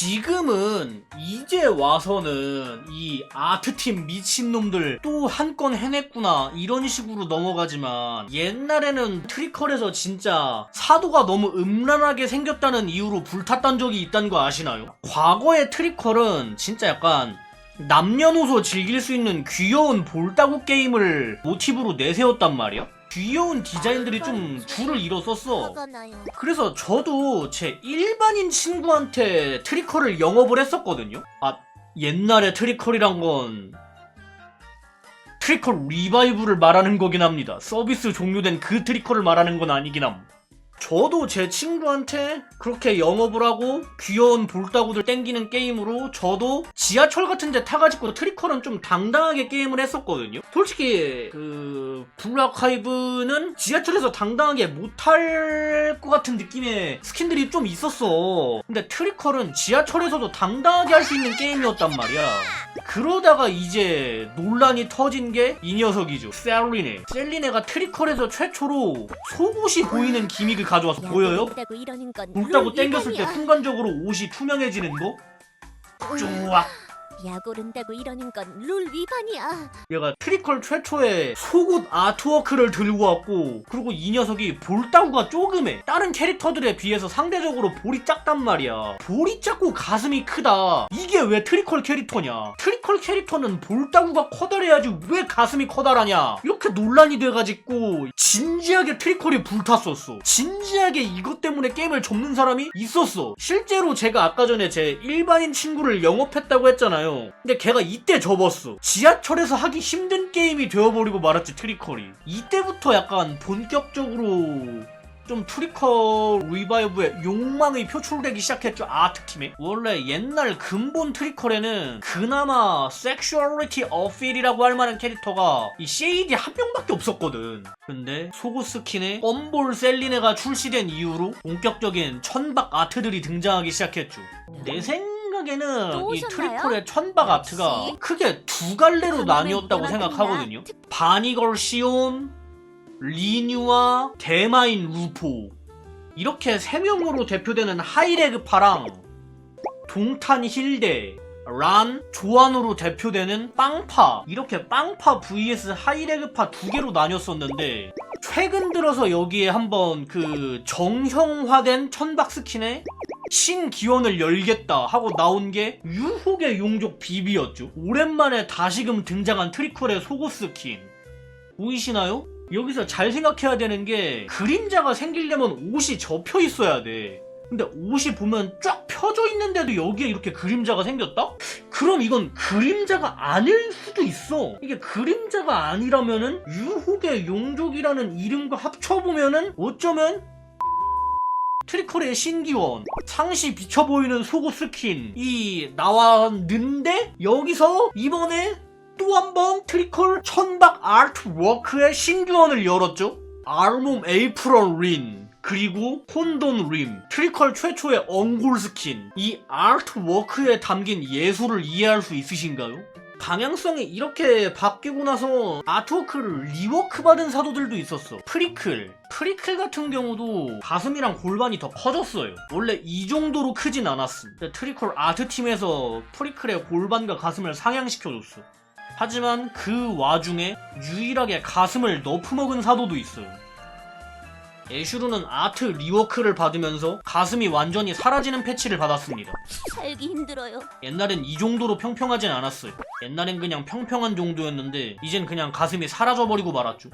지금은 이제 와서는 이 아트팀 미친놈들 또 한 건 해냈구나 이런 식으로 넘어가지만 옛날에는 트리컬에서 진짜 사도가 너무 음란하게 생겼다는 이유로 불탔던 적이 있다는 거 아시나요? 과거의 트리컬은 진짜 약간 남녀노소 즐길 수 있는 귀여운 볼따구 게임을 모티브로 내세웠단 말이야? 귀여운 디자인들이 좀 줄을 나요. 그래서 저도 제 일반인 친구한테 트리컬을 영업을 했었거든요. 아, 옛날에 트리컬이란 건 트리컬 리바이브를 말하는 거긴 합니다. 서비스 종료된 그 트리컬을 말하는 건 아니긴 함. 저도 제 친구한테 그렇게 영업을 하고 귀여운 볼따구들 땡기는 게임으로 저도 지하철 같은 데 타가지고 트리컬은 좀 당당하게 게임을 했었거든요. 솔직히 그 블루아카이브는 지하철에서 당당하게 못할 것 같은 느낌의 스킨들이 좀 있었어. 근데 트리컬은 지하철에서도 당당하게 할 수 있는 게임이었단 말이야. 그러다가 이제 논란이 터진 게 이 녀석이죠. 셀리네. 셀리네가 트리컬에서 최초로 속옷이 보이는 기믹을 가져와서 보여요? 룰 땡겼을 때. 순간적으로 옷이 투명해지는 거? 쭈 악. 야구른다고 이러는 건 룰 위반이야. 얘가 트리컬 최초의 속옷 아트워크를 들고 왔고 그리고 이 녀석이 볼따구가 조금해. 다른 캐릭터들에 비해서 상대적으로 볼이 작단 말이야. 볼이 작고 가슴이 크다. 이게 왜 트리컬 캐릭터냐? 트리컬 캐릭터는 볼따구가 커다래야지 왜 가슴이 커다라냐? 이렇게 논란이 돼가지고 진지하게 트리컬이 불탔었어. 진지하게 이것 때문에 게임을 접는 사람이 있었어. 실제로 제가 아까 전에 제 일반인 친구를 영업했다고 했잖아요 근데 걔가 이때 접었어. 지하철에서 하기 힘든 게임이 되어버리고 말았지 트리컬이. 이때부터 약간 본격적으로 좀 트리컬 리바이브의 욕망이 표출되기 시작했죠 아트팀에. 원래 옛날 근본 트리컬에는 그나마 섹슈얼리티 어필이라고 할 만한 캐릭터가 이 쉐이디 한 명밖에 없었거든. 근데 속옷 스킨에 껌볼 셀리네가 출시된 이후로 본격적인 천박 아트들이 등장하기 시작했죠. 내생 또 이? 트리컬의 천박 아트가. 크게 두 갈래로 방금은 나뉘었다고 생각하거든요? 바니걸 시온 리뉴와 대마인 루포 이렇게 세 명으로 대표되는 하이레그파랑 동탄 힐데 란, 조안으로 대표되는 빵파 이렇게 빵파 vs 하이레그파 두 개로 나뉘었었는데 최근 들어서 여기에 한번 그 정형화된 천박 스킨에 신기원을 열겠다 하고 나온 게 유혹의 용족 비비였죠 오랜만에 다시금 등장한 트리컬의 속옷 스킨 보이시나요? 여기서 잘 생각해야 되는 게 그림자가 생기려면 옷이 접혀 있어야 돼. 근데 옷이 보면 쫙 펴져 있는데도 여기에 이렇게 그림자가 생겼다? 그럼 이건 그림자가 아닐 수도 있어. 이게 그림자가 아니라면은 유혹의 용족이라는 이름과 합쳐보면은 어쩌면 트리컬의 신기원, 상시 비쳐 보이는 속옷 스킨 이 나왔는데 여기서 이번에 또 한 번 트리컬 천박 아트워크의 신규원을 열었죠. 알몸 에이프런 린 그리고 혼돈 림 트리컬 최초의 엉골 스킨 이 아트워크에 담긴 예술을 이해할 수 있으신가요? 방향성이 이렇게 바뀌고 나서 아트워크를 리워크 받은 사도들도 있었어. 프리클. 프리클 같은 경우도 가슴이랑 골반이 더 커졌어요. 원래 이 정도로 크진 않았음. 트리컬 아트팀에서 프리클의 골반과 가슴을 상향시켜줬어. 하지만 그 와중에 유일하게 가슴을 너프 먹은 사도도 있어요. 애슈르는 아트 리워크를 받으면서 가슴이 완전히 사라지는 패치를 받았습니다. 살기 힘들어요. 옛날엔 이 정도로 평평하진 않았어요. 옛날엔 그냥 평평한 정도였는데 이젠 그냥 가슴이 사라져버리고 말았죠.